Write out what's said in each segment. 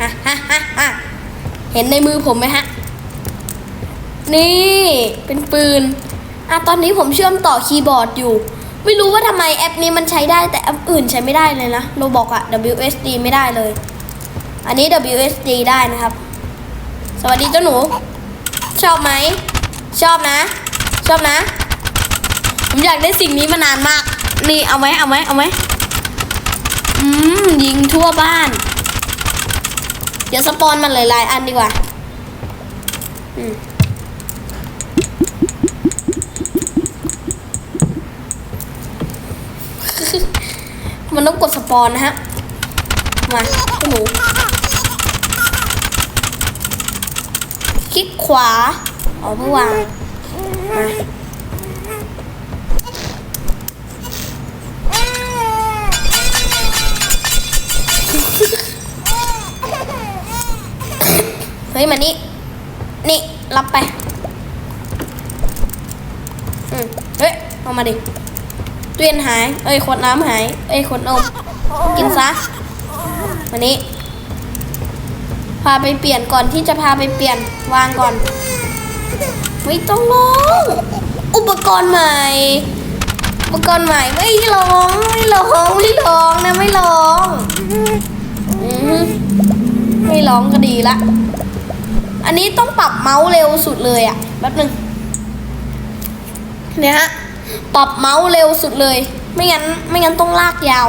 ฮะฮะฮะฮะเห็นในมือผมไหมฮะ นี่เป็นปืนอะตอนนี้ผมเชื่อมต่อคีย์บอร์ดอยู่ ไม่รู้ว่าทำไมแอปนี้มันใช้ได้แต่แอปอื่นใช้ไม่ได้เลยนะโรบอกอะ WSD ไม่ได้เลย อันนี้ WSD ได้นะครับ สวัสดีเจ้าหนู ชอบไหม ชอบนะ ชอบนะ ผมอยากได้สิ่งนี้มานานมาก นี่เอาไหมเอาไหมเอาไหมอืมยิงทั่วบ้าน เดี๋ยวสปอนมันหลายๆอันดีกว่ามมันต้องกดสปอนนะฮะ มาคุณหนูคลิกขวา อ๋อเพื่อวางมา ฮ้ยมานี่ นี่ รับไป อืมเฮ้ย เอามาดิตู้เย็นหาย เอ้ยขวดน้ำหาย เอ้ยขวดนม กินซะมานี้พาไปเปลี่ยนก่อนที่จะพาไปเปลี่ยน วางก่อน ไม่ต้องร้อง อุปกรณ์ใหม่ อุปกรณ์ใหม่ไม่ร้อง ไม่ร้อง ไม่ร้องนะไม่ร้องอืไม่ร้องก็ดีละ อันนี้ต้องปรับเมาส์เร็วสุดเลยอะแป๊บหนึงเนี่ยฮะปรับเมาส์เร็วสุดเลย ไม่งั้นไม่งั้นต้องลากยาว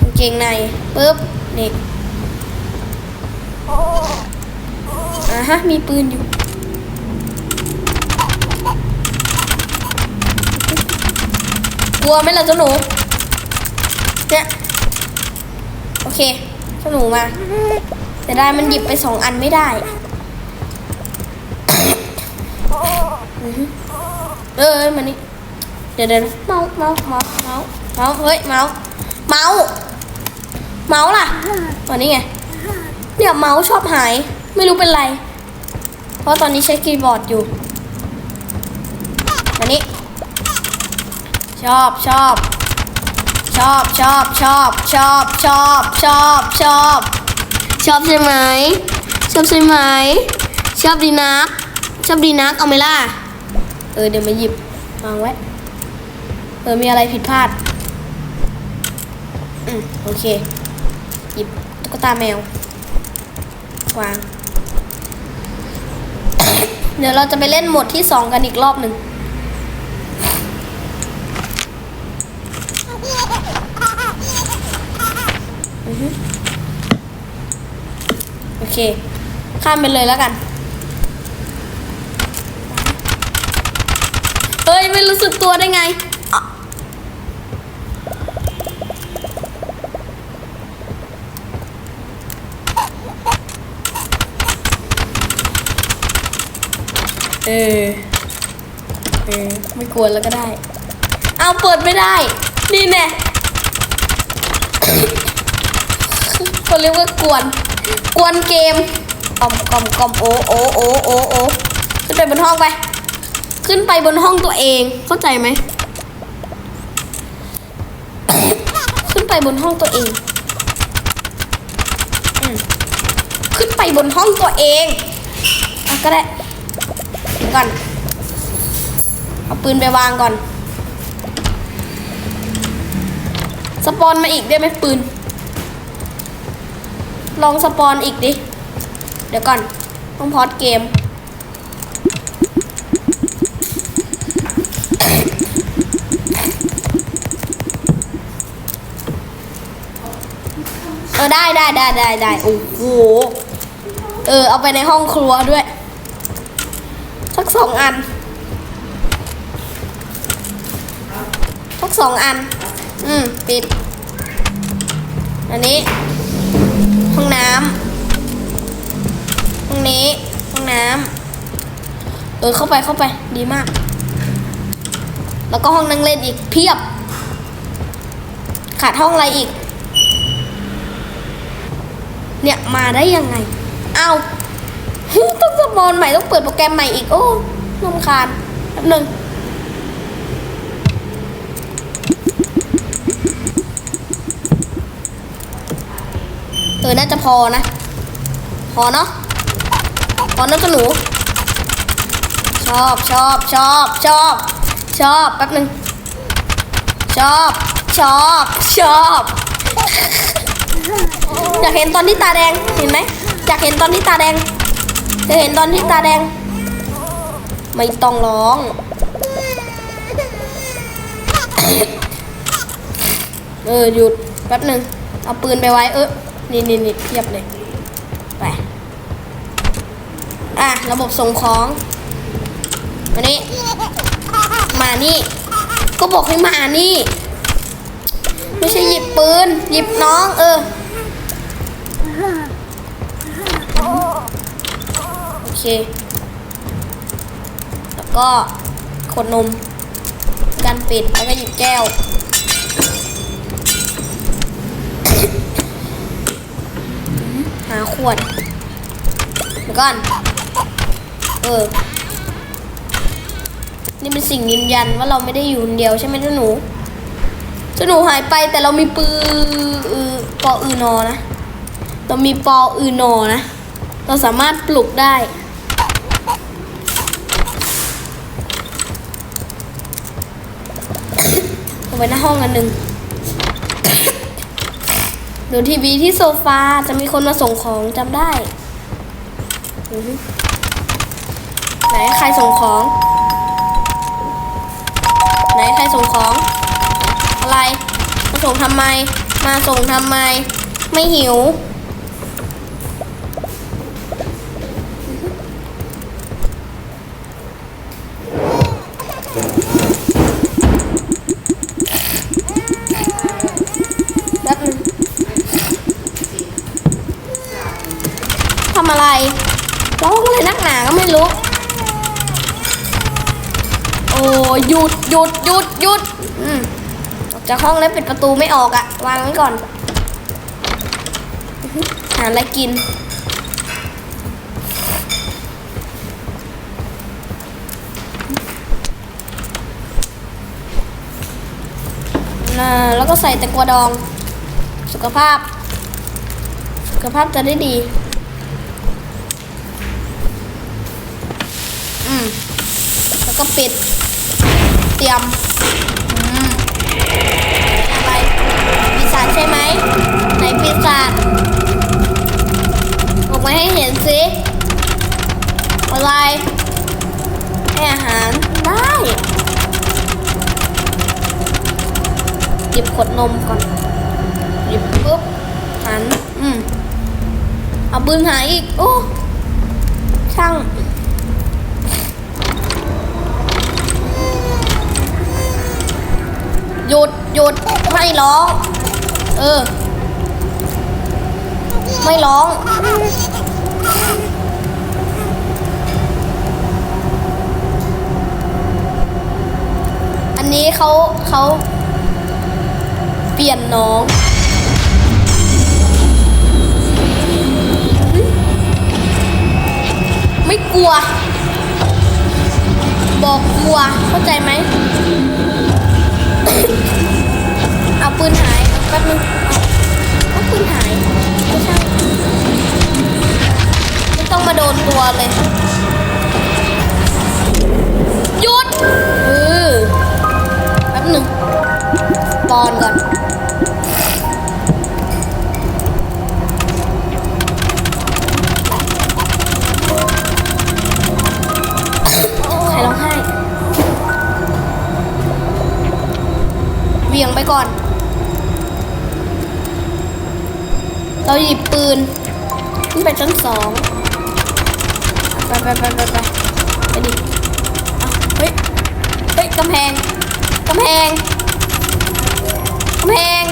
กางเกงในปึ๊บนี่อ่าฮะมีปืนอยู่กลัวไหมล่ะเจ้าหนูเนี่ยโอเคเจ้าหนูมาแต่ได้มันหยิบไปสองอันไม่ได้อือฮึ เออมานี่เดี๋ยวเดี๋ยวเมาเมาเมาเมาเมาเฮ้ยเมาเมาเมาล่ะวันนี้ไงเนี่ยเมาส์ชอบหาย ไม่รู้เป็นไร เพราะตอนนี้ใช้คีย์บอร์ดอยู่วันนี้ ชอบชอบ ชอบชอบชอบชอบชอบชอบชอบชอบใช่ไหมชอบใช่ไหมชอบดีนั กชอบดีนักเอาไหมล่ะ เออเดี๋ยวมาหยิบวางไว้ เออมีอะไรผิดพลาด อืมโอเค หยิบตุ๊กตาแมว วาง เดี๋ยวเราจะไปเล่นหมดที่สองกันอีกรอบหนึ่งโอเค ข้ามไปเลยแล้วกัน ฮ้ย ไม่รู้สึกตัวได้ไง เออ เออ ไม่กลัวแล้วก็ได้ เอาเปิดไม่ได้ นี่แน่เขาเรียกว่ากวน กวนเกมกอมกอมกอมโอโอโอโอโอขึ้นไปบนห้องไป ขึ้นไปบนห้องตัวเอง เข้าใจไหม ขึ้นไปบนห้องตัวเองอขึ้นไปบนห้องตัวเองอะก็ได้เดี๋ยวก่อน เอาปืนไปวางก่อน สปอนมาอีกได้ไหมปืน ลองสปอนอีกดิ เดี๋ยวก่อน ต้องพอดเกม ออได้ได้ได้ได้ได้โอ้โหเออเอาไปในห้องครัวด้วย สักสองอันสักสองอัน อืมปิด อันนี้ ห้องน้ำห้องนี้ ห้องน้ำเออเข้าไปเข้าไปดีมาก แล้วก็ห้องนั่งเล่นอีกเพียบ ขาดห้องอะไรอีก เนี่ยมาได้ยังไง เอาต้องสปอนใหม่ต้องเปิดโปรแกรมใหม่อีก โอ้รำคาญแป๊บหนึ่งเออ น่าจะพอนะ พอเนาะ พอเนาะเจ้าหนู ชอบชอบชอบชอบชอบแป๊บหนึ่งชอบ ชอบ ชอบ อยากเห็นตอนที่ตาแดงเห็นไหมอยากเห็นตอนที่ตาแดงจะเห็นตอนที่ตาแดง ไม่ต้องร้องเออหยุดแป๊บหนึ่งเอาปืนไปไว้เออนี่นี่นี่เทียบเลยไปอะระบบส่งของอันนี้มานี่ ก็บอกให้มานี่ ไม่ใช่หยิบปืน หยิบน้อง เออ เค แล้วก็ขวดนมกันปิดแล้วก็หยิบแก้ว หาขวดเดี๋ยวก่อน เออ นี่เป็นสิ่งยืนยันว่าเราไม่ได้อยู่คนเดียวใช่ไหมเจ้าหนูเจ้าหนูหายไปแต่เรามีปืนปออือนอนะ เรามีปออือนอนะ เราสามารถปลุกได้ เอาไว้หน้าห้องอันหนึ่งดูทีวีที่โซฟาจะมีคนมาส่งของจำได้ไหนใครส่งของ ไหนใครส่งของ อะไร มาส่งทำไม มาส่งทำไม ไม่หิว โอ้หยุดหยุดหยุดหยุดอืมออกจากห้องแล้วปิดประตูไม่ออกอะวางไว้ก่อน หาอะไรกินอ่าแล้วก็ใส่แต่กัวดอง สุขภาพ สุขภาพจะได้ดีอืมแล้วก็ปิด เตรียมอะไรปีศาจใช่ไหมไหนปีศาจออกมาให้เห็นสิอะไรให้อาหารได้หยิบขวดนมก่อนหยิบปุ๊บหันอืมเอาปืนหายอีกโอ้ช่าง หยุดไม่ร้อง เออ ไม่ร้อง อันนี้เขาเขาเปลี่ยนน้องไม่กลัว บอกกลัวเข้าใจไหม ปืนหายแป๊บนึงเอาปืนหายไม่ใช่ไม่ต้องมาโดนตัวเลย หยุดเออแป๊บหนึ่งปอนก่อนใครร้องไห้เวียงไปก่อน เราหยิบปืนขึ้นไปชั้นสองไปไปไปไปไปไปดิเอาเฮ้ยเฮ้ยกำแพงกำแพงกำแพง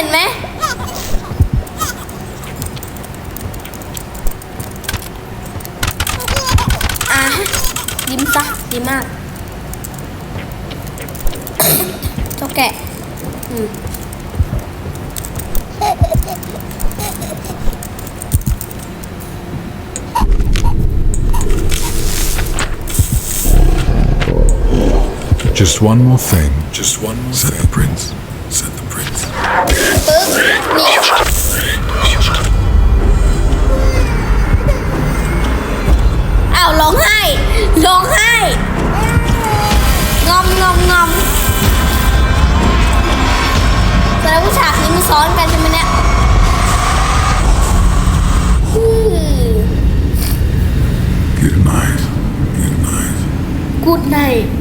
ห็นไหม อ่ะยิ้มซะดีมาก เจ้าแกะอืม Just one more thing. Just one more said the prince. Said the อ้าวร้องไห้ร้องไห้งอมงอมงอมแสดงว่าฉากนี้มันซ้อนกันใช่ไหมเนี่ยอืม Good night.